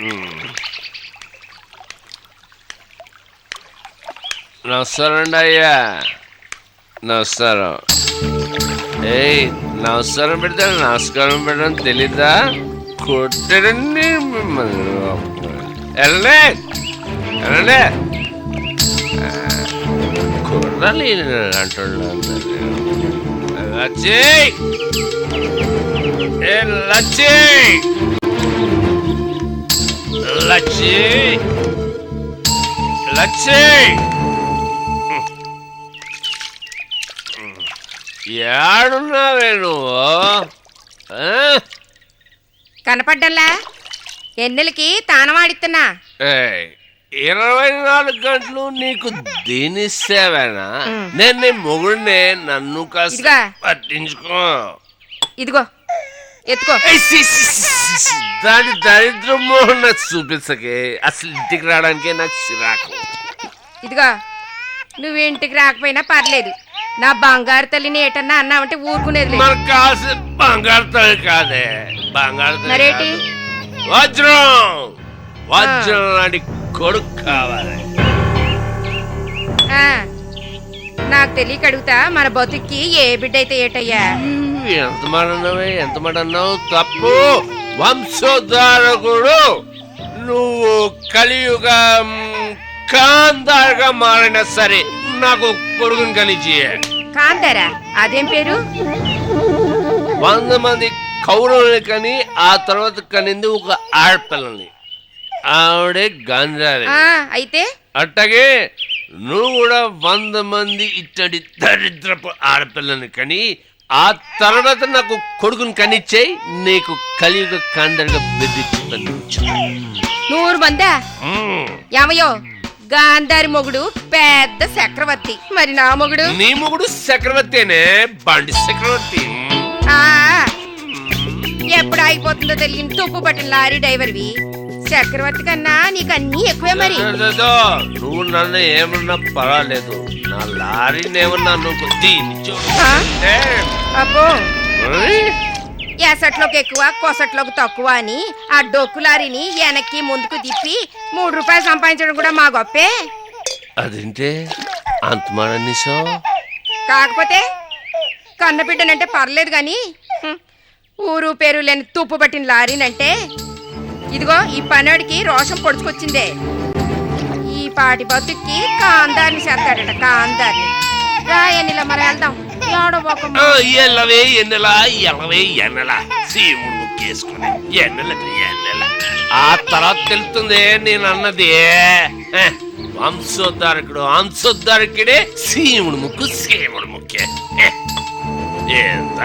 Hmm. నమస్కారం అయ్యా నమస్కారం. ఏయ్ నమస్కారం పెడతాను నమస్కారం పెట్టడం తెలీదా? కొట్టడండి మిమ్మల్ని. వెళ్ళండి. వెళ్ళండి. కుర్రలు అంటున్నాను లచ్చి! ఏ లచ్చి! లచ్చి. లచ్చి. ఏడున్నావే నువ్వు? కనపడ్డల్లా? ఎన్నెలకి తానవాడిస్తున్నా. ఇరవై నాలుగు గంటలు నీకు దీని సేవేనా నేను నీ మొగుడినే నన్ను కాస్త. పట్టించుకో. ఇదిగో. ఎత్తుకో. దాని దరిద్రం నాకు చూపించకే. అసలు ఇంటికి రావడానికే నాకు చిరాకు. ఇదిగో నువ్వు ఇంటికి రాకపోయినా పర్లేదు. నా బంగారు తల్లిని ఏటన్నా అన్నావంటే ఊరుకునేది లేదు. మనకు కావాల్సిన బంగారు తల్లి కాదే. బంగారు తల్లి మరేటి? కాదు. వజ్రం! వజ్రం లాంటి కొడుకు కావాలి. ఆ, నాకు తెలియక అడుగుతా మన బతుక్కి ఏ బిడ్డ అయితే ఏటయ్యా? ఎంత మాట అన్నావే? ఎంత మాట అన్నావు? తప్పు! వంశోద్ధారకుడు. నువ్వు కలియుగ కాందారుగా మారినా సరే నాకు కొడుకుని కలిచి కాంతారా? అదేం పేరు? వంద మంది కౌరవుని కని ఆ తర్వాత కనింది ఒక ఆడపిల్లని. ఆవిడే గంజారి ఆ, అయితే? అట్టగే నువ్వు కూడా వంద మంది ఇట్టడి దరిద్రపు ఆడపిల్లని కని ఆ తర్వాత నాకు కొడుకుని కనిచ్చేయి నీకు కలియుగ కందరగా బెదిరించి నూరు మందా? ఏమయ్యో? గాంధారి మొగుడు పెద్ద చక్రవర్తి. మరి నా మొగుడు? నీ మొగుడు చక్రవర్తేనే బండి చక్రవర్తి. ఎప్పుడు అయిపోతుందో తెలియని తుప్పు పట్టిన లారీ డ్రైవర్వి. చక్రవర్తి కన్నా నీకు అన్నీ ఎక్కువే మరి. నువ్వు నన్ను ఏమన్నా పర్వాలేదు. నా లారీని ఏమన్నా నువ్వు అబ్బో. ఎసట్లోకి ఎక్కువ కొసట్లోకి తక్కువ అని ఆ డొక్కు లారీని వెనక్కి ముందుకు తిప్పి మూడు రూపాయలు సంపాదించడం కూడా మా గొప్పే. అదేంటే అంత కాకపోతే కన్నబిడ్డనంటే పర్లేదు కానీ ఊరు పేరు లేని తుప్పు పట్టిన లారీనంటే ఇదిగో ఈ పనాడికి రోషం పొడుచుకొచ్చిందే. ఈ పాటి బతుక్కి కాందారిని చేస్తాడట కాందారిని రా ఎన్నిలా మరి వెళ్దాం. ఎల్లవే ఎన్నెలా ఎల్లవే ఎన్నెల. సీముడు ముక్కేసుకుని ఎన్నెల ఎన్నెల. ఆ తర్వాత తెలుస్తుంది నేను అన్నది హ, వంశోద్ధారకుడు వంశోద్ధారకుడే సీముడు ముక్కు సీముడు ముక్కే. ఎంత?